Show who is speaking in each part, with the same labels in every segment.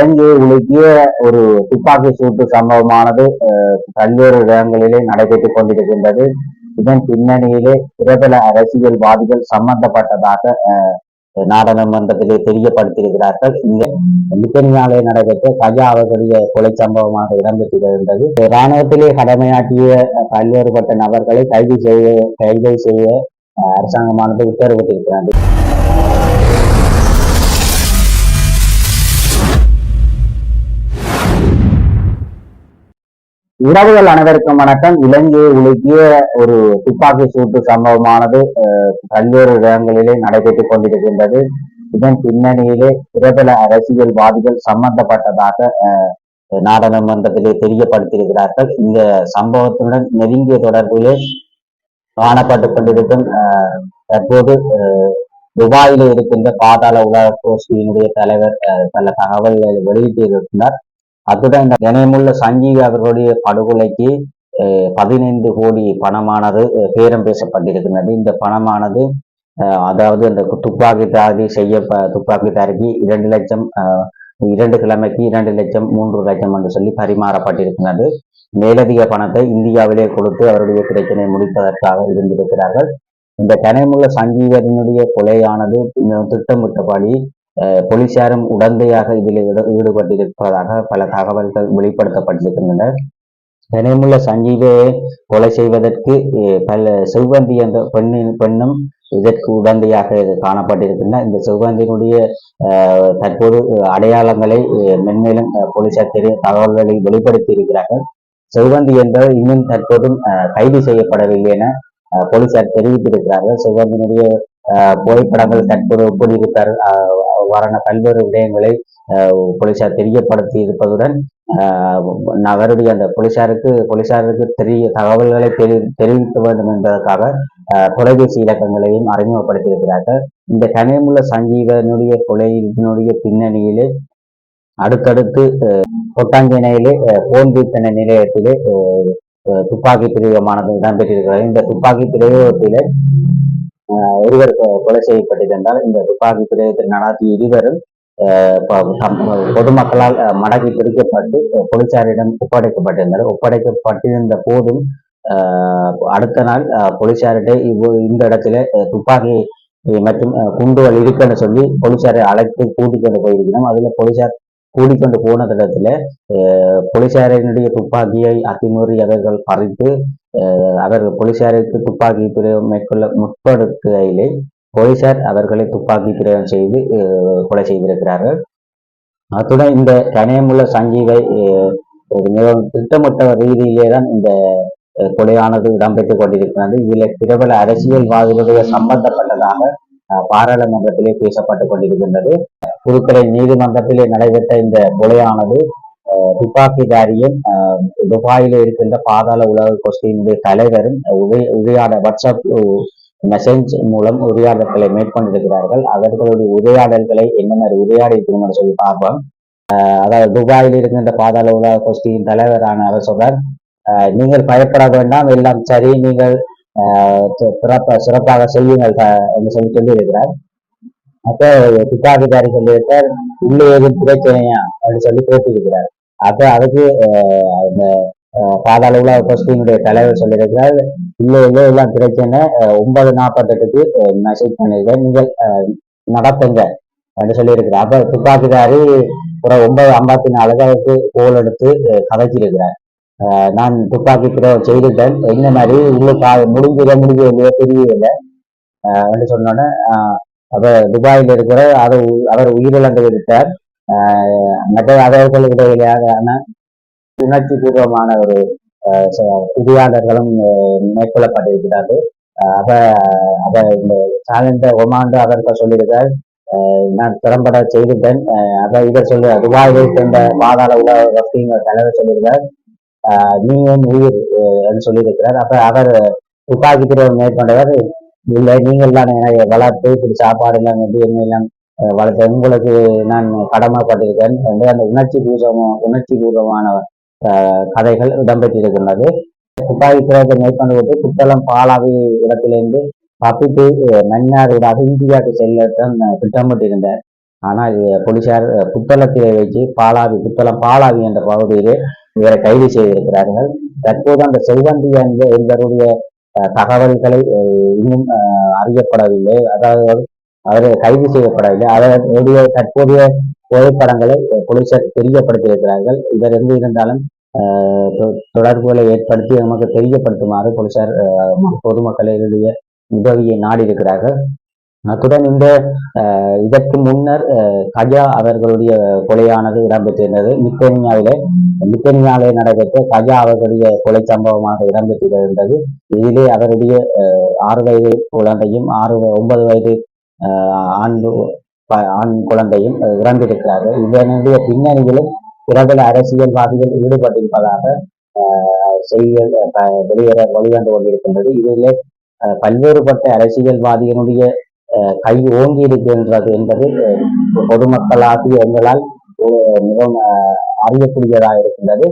Speaker 1: இலங்கையை உலுக்கிய ஒரு துப்பாக்கி சூட்டு சம்பவமானது பல்வேறு இடங்களிலே நடைபெற்றுக் கொண்டிருக்கின்றது. இதன் பின்னணியிலே பிரபல அரசியல்வாதிகள் சம்பந்தப்பட்டதாக நாடாளுமன்றத்திலே தெரியப்படுத்தியிருக்கிறார்கள். இந்த லித்தனியாலே நடைபெற்ற கஜா அவர்களுடைய கொலை சம்பவமாக இடம்பெற்றிருந்தது இராணுவத்திலே கடமையாற்றிய பல்வேறுபட்ட நபர்களை கைது செய்ய கைது செய்ய அஹ், அரசாங்கமானது உத்தரவிட்டிருக்கிறது. உறவுகள் அனைவருக்கும் வணக்கம். இலங்கையை உலுக்கிய ஒரு துப்பாக்கி சூட்டு சம்பவமானது பல்வேறு இடங்களிலே நடைபெற்றுக் கொண்டிருக்கின்றது. இதன் பின்னணியிலே பிரபல அரசியல்வாதிகள் சம்பந்தப்பட்டதாக நாடாளுமன்றத்திலே தெரியப்படுத்தியிருக்கிறார்கள். இந்த சம்பவத்துடன் நெருங்கிய தொடர்பிலே காணப்பட்டுக் கொண்டிருக்கும் அஹ், தற்போது அஹ், துபாயில இருக்கின்ற பாதாள உலக கோஷ்டியினுடைய தலைவர் பல தகவல்களை வெளியிட்டிருக்கிறார். அதுதான் இந்த கணேமுள்ள சஞ்சீவி அவர்களுடைய படுகொலைக்கு பதினைந்து கோடி பணமானது பேரம் பேசப்பட்டிருக்கின்றது. இந்த பணமானது அதாவது அந்த துப்பாக்கிதாரி செய்ய துப்பாக்கிதாரிக்கு இரண்டு லட்சம் இரண்டு கிழமைக்கு இரண்டு லட்சம் மூன்று லட்சம் என்று சொல்லி பரிமாறப்பட்டிருக்கிறது மேலதிக பணத்தை இந்தியாவிலே கொடுத்து அவருடைய பிரச்சனை முடிப்பதற்காக இருந்திருக்கிறார்கள். இந்த கனைமுள்ள சஞ்சீவனுடைய கொலையானது திட்டமிட்டபடி போலீசாரும் உடந்தையாக இதில் ஈடுபட்டிருப்பதாக பல தகவல்கள் வெளிப்படுத்தப்பட்டிருக்கின்றன. கனைமுள்ள சஞ்சீவை கொலை செய்வதற்கு பல செவ்வந்தி என்ற பெண்ணின் பெண்ணும் இதற்கு உடந்தையாக இது காணப்பட்டிருக்கின்றன. இந்த செவ்வந்தியினுடைய தற்போது அடையாளங்களை மென்மேலும் போலீசார் தெரிய தகவல்களை வெளிப்படுத்தி இருக்கிறார்கள் செவ்வந்தி என்றால் இன்னும் தற்போதும் அஹ், கைது செய்யப்படவில்லை என போலீசார் தெரிவித்திருக்கிறார்கள். செவ்வந்தியினுடைய அஹ், புகைப்படங்கள் தற்போது எப்படி இருக்கார் பல்வேறு விடயங்களை போலீசார் தெரியப்படுத்தி இருப்பதுடன் நகருடைய அவருடைய அந்த போலீசாருக்கு போலீசாருக்கு தெரிய தகவல்களை தெரி தெரிவிக்க வேண்டும் என்பதற்காக அஹ், தொலைபேசி இலக்கங்களையும் அறிமுகப்படுத்தியிருக்கிறார்கள் இந்த கனிமுள்ள சஞ்சீவனுடைய கொலையினுடைய பின்னணியிலே அடுத்தடுத்து அஹ், கொட்டாஞ்சேனையிலே போன் வீத்தன நிலையத்திலே துப்பாக்கி பிரயோகமானது இடம்பெற்றிருக்கிறது. இந்த துப்பாக்கி பிரயோகத்திலே ஒருவர் கொலை செய்யப்பட்டிருந்தால் இந்த துப்பாக்கி பிரயோகத்தை நடாத்திய இருவரும் பொதுமக்களால் மடக்கி பிரிக்கப்பட்டு போலீசாரிடம் ஒப்படைக்கப்பட்டிருந்தனர். ஒப்படைக்கப்பட்டிருந்த போதும் அடுத்த நாள் போலீசாரிட்ட போலீசார்கிட்ட இந்த இடத்துல துப்பாக்கி மற்றும் குண்டுகள் இருக்குன்னு சொல்லி போலீசாரை அழைத்து கூட்டிக்கொண்டு போயிருக்கணும் போயிருக்கிறோம். அதுல போலீசார் கூட்டிக்கொண்டு போன இடத்துல போலீசாரினுடைய துப்பாக்கியை அத்துமீறி அவர்கள் பறித்து அவர் அவர்கள் போலீசாருக்கு துப்பாக்கி பிரயோகம் மேற்கொள்ள முற்படுக்கையிலே போலீசார் அவர்களை துப்பாக்கி பிரயோகம் செய்து கொலை செய்திருக்கிறார்கள். அத்துடன் இந்த கணையமுள்ள சஞ்சீவை அஹ், ஒரு மிகவும் திட்டமிட்ட ரீதியிலே தான் இந்த கொலையானது இடம்பெற்றுக் கொண்டிருக்கிறது. இதில் பிரபல அரசியல்வாதிகளுடைய சம்பந்தப்பட்டதாக அஹ், பாராளுமன்றத்திலே பேசப்பட்டுக் கொண்டிருக்கின்றது. புதுக்கடை நீதிமன்றத்திலே நடைபெற்ற இந்த கொலையானது துப்பாக்கிதாரியும் அஹ், துபாயில இருக்கின்ற பாதாள உலக கோஷ்டியினுடைய தலைவரும் உரை உரையாட வாட்ஸ்அப் மெசேஜ் மூலம் உரையாடல்களை மேற்கொண்டிருக்கிறார்கள். அவர்களுடைய உரையாடல்களை என்ன மாதிரி உரையாடி இருக்கணும்னு சொல்லி பார்ப்போம். அதாவது துபாயில் இருக்கின்ற பாதாள உலக கோஷ்டியின் தலைவரான அவர் சொல்றார் அஹ், நீங்கள் பயப்பட வேண்டாம் எல்லாம் சரி நீங்கள் அஹ், சிறப்பாக செய்யுங்கள் என்று சொல்லி சொல்லியிருக்கிறார். அப்போ துப்பாக்கிதாரி சொல்லியிருக்கார் உள்ள ஏதும் பிரச்சனையா அப்படின்னு சொல்லி கேட்டிருக்கிறார். அப்ப அதுக்கு அந்த அஹ், பாதாள உலக கோஷ்டியினுடைய தலைவர் சொல்லியிருக்கிறார் இல்லை இல்லை எல்லாம் பிரச்சனை. அஹ், ஒன்பது நாற்பத்தெட்டுக்கு மெசேஜ் பண்ணிருக்கேன் நீங்கள் நடத்துங்க. அப்படின்னு சொல்லியிருக்கிறார். அப்ப துப்பாக்கிதாரி ஒரு ஒன்பது ஐம்பத்தி நாலுக்கு அவருக்கு கோல் எடுத்து கதைச்சிருக்கிறார். நான் துப்பாக்கி பிரயோகம் செய்துட்டேன். என்ன மாதிரி? இல்லை முடிஞ்சத முடிஞ்ச இல்லையோ? தெரியவில்லை. அப்படின்னு சொன்னோன்னே அப்ப துபாயில் இருக்கிற அதை உ- அவர் உயிரிழந்து விட்டார். மற்ற அவர்கள் இடையிலான உணர்ச்சி பூர்வமான ஒரு ஆஹ் ச- அவ அவ இந்த சாலந்த ஒமாண்டு அவர்கள் சொல்லியிருக்கார் நான் திறம்பட செய்துட்டேன் அதை இதை இவர் சொல்லு துபாயில் இருக்கின்ற பாதாள உலக வசதிங்கிற தலைவர் சொல்லியிருக்கார் நீ என் உயிர் என்று சொல்லியிருக்கிறார். அப்ப அவர் துப்பாக்கி பிரிவு மேற்கொண்டவர் இல்லை நீங்கள் தான் வளர்த்து இப்படி சாப்பாடு எல்லாம் வந்து என்ன எல்லாம் வளர்த்த உங்களுக்கு நான் கடமைப்பட்டிருக்கேன் என்று அந்த உணர்ச்சி பூர்வம் உணர்ச்சி பூர்வமான கதைகள் இடம்பெற்றிருக்கின்றது. துப்பாக்கி பிரயோகத்தை மேற்கொண்டு விட்டு புத்தளம் பாலாவி இடத்திலிருந்து தப்பித்து மன்னார் ஊடாக இந்தியாவுக்கு செல்ல திட்டமிட்டிருந்தார். ஆனால் போலீசார் புத்தளத்திலே வச்சு பாலாவி புத்தளம் பாலாவி என்ற பகுதியிலே இவரை கைது செய்திருக்கிறார்கள். தற்போது அந்த செல்வந்தி என்பவருடைய தகவல்களை இன்னும் அறியப்படவில்லை. அதாவது அவர் கைது செய்யப்படவில்லை. அவருடைய தற்போதைய புகைப்படங்களை போலீசார் தெரியப்படுத்தியிருக்கிறார்கள். இவர் எங்கு இருந்தாலும் தொ- தொடர்புகளை ஏற்படுத்தி நமக்கு தெரியப்படுத்துமாறு போலீசார் பொதுமக்களுடைய உதவியை நாடி இருக்கிறார்கள் அத்துடன் இந்த இதற்கு முன்னர் கஜா அவர்களுடைய கொலையானது இடம்பெற்றிருந்தது. மிக்கனியாவிலே மிக்கனியாவிலே நடைபெற்ற கஜா அவர்களுடைய கொலை சம்பவமாக இடம்பெற்றிருந்தது. இதிலே அவருடைய ஆறு வயது குழந்தையும் ஆறு ஒன்பது வயது ஆண் ஆண் குழந்தையும் இறந்திருக்கிறார்கள். இதனுடைய பின்னணியிலும் பிரபல அரசியல்வாதிகள் ஈடுபட்டிருப்பதாக செய்திகள் வெளியேற வழிவந்து கொண்டிருக்கின்றது. இதிலே பல்வேறுபட்ட அரசியல்வாதிகளுடைய அஹ், கை ஓங்கி இருக்கின்றது என்பது பொதுமக்களாகிய எங்களால் மிகவும் அறியக்கூடியதாக இருக்கின்றது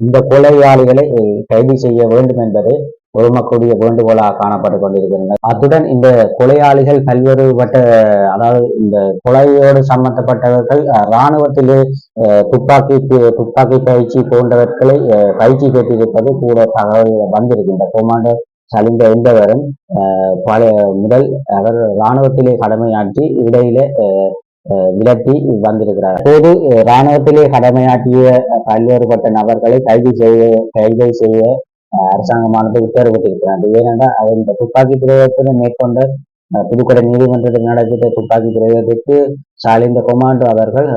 Speaker 1: இந்த கொலையாளிகளை கைது செய்ய வேண்டும் என்பது பொதுமக்களுடைய வேண்டுகோளாக காணப்பட்டுக் கொண்டிருக்கின்றன. அத்துடன் இந்த கொலையாளிகள் பல்வேறுபட்ட அதாவது இந்த கொலையோடு சம்பந்தப்பட்டவர்கள் இராணுவத்திலே துப்பாக்கி துப்பாக்கி பயிற்சி போன்றவர்களை பயிற்சி பெற்றிருப்பது கூட தகவல் வந்திருக்கின்ற கொமாண்டர் சலிந்த என்பவரும் பழைய முதல் அவர் இராணுவத்திலே கடமையாற்றி இடையில அஹ், விலட்டி வந்திருக்கிறார். அப்போது இராணுவத்திலே கடமையாற்றிய பல்வேறுபட்ட நபர்களை கைது செய்ய கைது செய்ய அரசாங்கமானது உத்தரவிட்டிருக்கிறது ஏனென்றால் அது இந்த துப்பாக்கி பிரயோகத்தினை மேற்கொண்ட புதுக்கடை நீதிமன்றத்தில் நடைபெற்ற துப்பாக்கி பிரயோகத்திற்கு சாலிந்த கொமாண்டோ அவர்கள்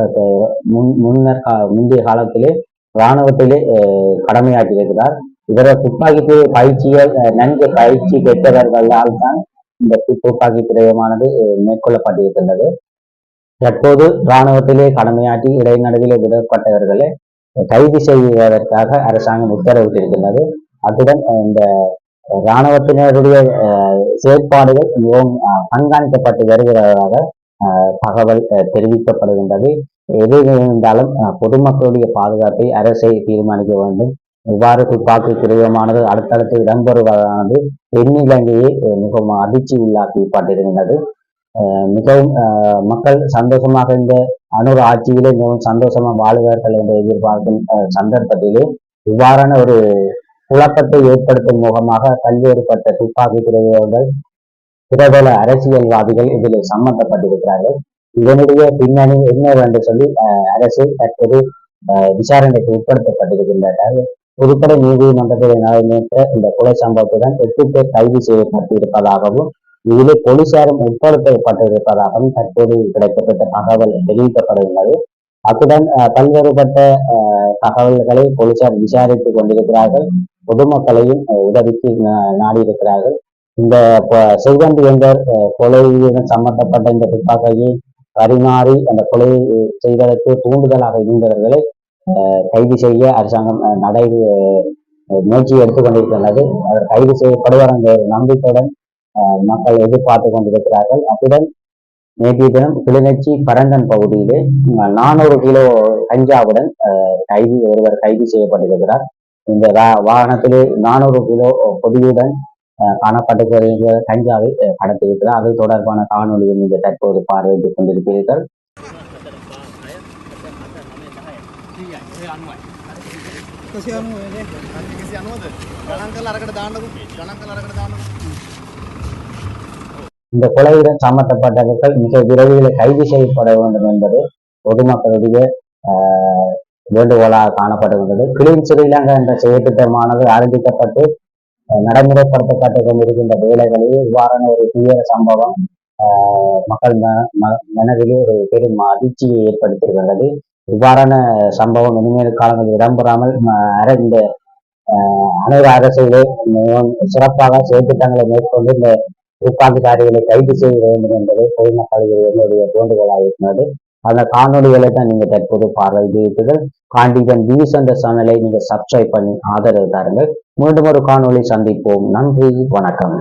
Speaker 1: முன் முன்னர் முந்தைய காலத்திலே இராணுவத்திலே அஹ், கடமையாற்றியிருக்கிறார் இவர துப்பாக்கி பிர- பயிற்சியை நன்கு பயிற்சி பெற்றவர்களால் தான் இந்த துப்பாக்கி பிரயோகமானது மேற்கொள்ளப்பட்டிருக்கின்றது. தற்போது இராணுவத்திலே கடமையாற்றி இடைநடுவிலே விடப்பட்டவர்களை கைது செய்வதற்காக அரசாங்கம் உத்தரவிட்டிருக்கின்றது. அத்துடன் இந்த இராணுவத்தினருடைய செயற்பாடுகள் மிகவும் கண்காணிக்கப்பட்டு வருகிறதாக தகவல் தெரிவிக்கப்படுகின்றது. எது இருந்தாலும் பொதுமக்களுடைய பாதுகாப்பை அரசை தீர்மானிக்க வேண்டும். இவ்வாறு துப்பாக்கி பிரயோகமானது அடுத்தடுத்து இடம்பெறுவதானது தென்னிலங்கையை மிகவும் அதிர்ச்சி உள்ளாக்கி பட்டிருக்கின்றது மிகவும் மக்கள் சந்தோஷமாக இந்த அணுர் ஆட்சியிலே மிகவும் சந்தோஷமாக வாழுவார்கள் என்று எதிர்பார்க்கும் சந்தர்ப்பத்திலே இவ்வாறான ஒரு குழப்பத்தை ஏற்படுத்தும் முகமாக பல்வேறுபட்ட துப்பாக்கி பிரயோகங்கள் பிரபல அரசியல்வாதிகள் இதில் சம்பந்தப்பட்டிருக்கிறார்கள் இதனுடைய பின்னணி என்னவென்று சொல்லி அரசு தற்போது விசாரணைக்கு உட்படுத்தப்பட்டிருக்கின்றார்கள் புதுப்படை நீதிமன்றத்தில் நடைபெற்ற இந்த கொலை சம்பவத்துடன் எட்டு பேர் கைது செய்யப்பட்டிருப்பதாகவும் இதிலே போலீசாரும் உட்படுத்தப்பட்டிருப்பதாகவும் தற்போது கிடைக்கப்பட்ட தகவல் தெரிவிக்கப்படுகிறது அத்துடன் அஹ், பல்வேறுபட்ட அஹ், தகவல்களை போலீசார் விசாரித்துக் கொண்டிருக்கிறார்கள். பொதுமக்களையும் உதவிக்கு நா- நாடியிருக்கிறார்கள். இந்த ப- செல்வந்தி கொலையுடன் சம்பந்தப்பட்ட இந்த துப்பாக்கியை பரிமாறி அந்த கொலை செய்வதற்கு தூண்டுதலாக இருந்தவர்களை அஹ், கைது செய்ய அரசாங்கம் அஹ், நடை முயற்சி எடுத்துக்கொண்டிருக்கிறது. அவர் கைது செய்யப்படுவார் என்ற ஒரு நம்பிக்கையுடன் அஹ், மக்கள் எதிர்பார்த்து கொண்டிருக்கிறார்கள். அத்துடன் நேற்றைய தினம் கிளிநொச்சி பரந்தன் பகுதியிலே நானூறு கிலோ கஞ்சாவுடன் அஹ், கைது ஒருவர் கைது செய்யப்பட்டிருக்கிறார். இந்த வா- வாகனத்திலே நானூறு கிலோ பொதியுடன் காணப்பட்டு காணப்பட்டிருக்கிற கஞ்சாவை அஹ், அது தொடர்பான காணொலியை நீங்கள் தற்போது பார்வையிட்டுக் கொண்டிருக்கிறீர்கள். இந்த கொலையுடன் சம்பந்தப்பட்டவர்கள் மிக விரைவில் கைது செய்யப்பட வேண்டும் என்பது பொதுமக்களுடைய ஆஹ், வேண்டுகோளாக காணப்படுகின்றது. கிளீன் ஸ்ரீலங்கா என்ற செயற்திட்டமானது ஆரம்பிக்கப்பட்டு நடைமுறைப்படுத்தப்பட்டு கொண்டிருக்கின்ற வேலைகளில் இவ்வாறான ஒரு தீவிர சம்பவம் மக்கள் ம- ம- மனதிலே ஒரு பெரும் அதிர்ச்சியை ஏற்படுத்தியிருக்கின்றது. இவ்வாறான சம்பவம் இனிமேல் காலங்களில் இடம்பெறாமல் இந்த அனைவரு அனைத்து அரசுகளே மிகவும் சிறப்பாக செயற்திட்டங்களை மேற்கொண்டு இந்த துப்பாக்கிதாரிகளை கைது செய்ய வேண்டும் என்பது பொதுமக்களுக்கு என்னுடைய வேண்டுகோளாக இருக்கிறது அந்த காணொலிகளை தான் நீங்க தற்போது பார்வையிட்டீர்கள் காண்டிகன் வியூஸ் என்ற சேனலை நீங்க சப்ஸ்கிரைப் பண்ணி ஆதரவு தாருங்கள். மீண்டும் ஒரு காணொலி சந்திப்போம். நன்றி. வணக்கம்.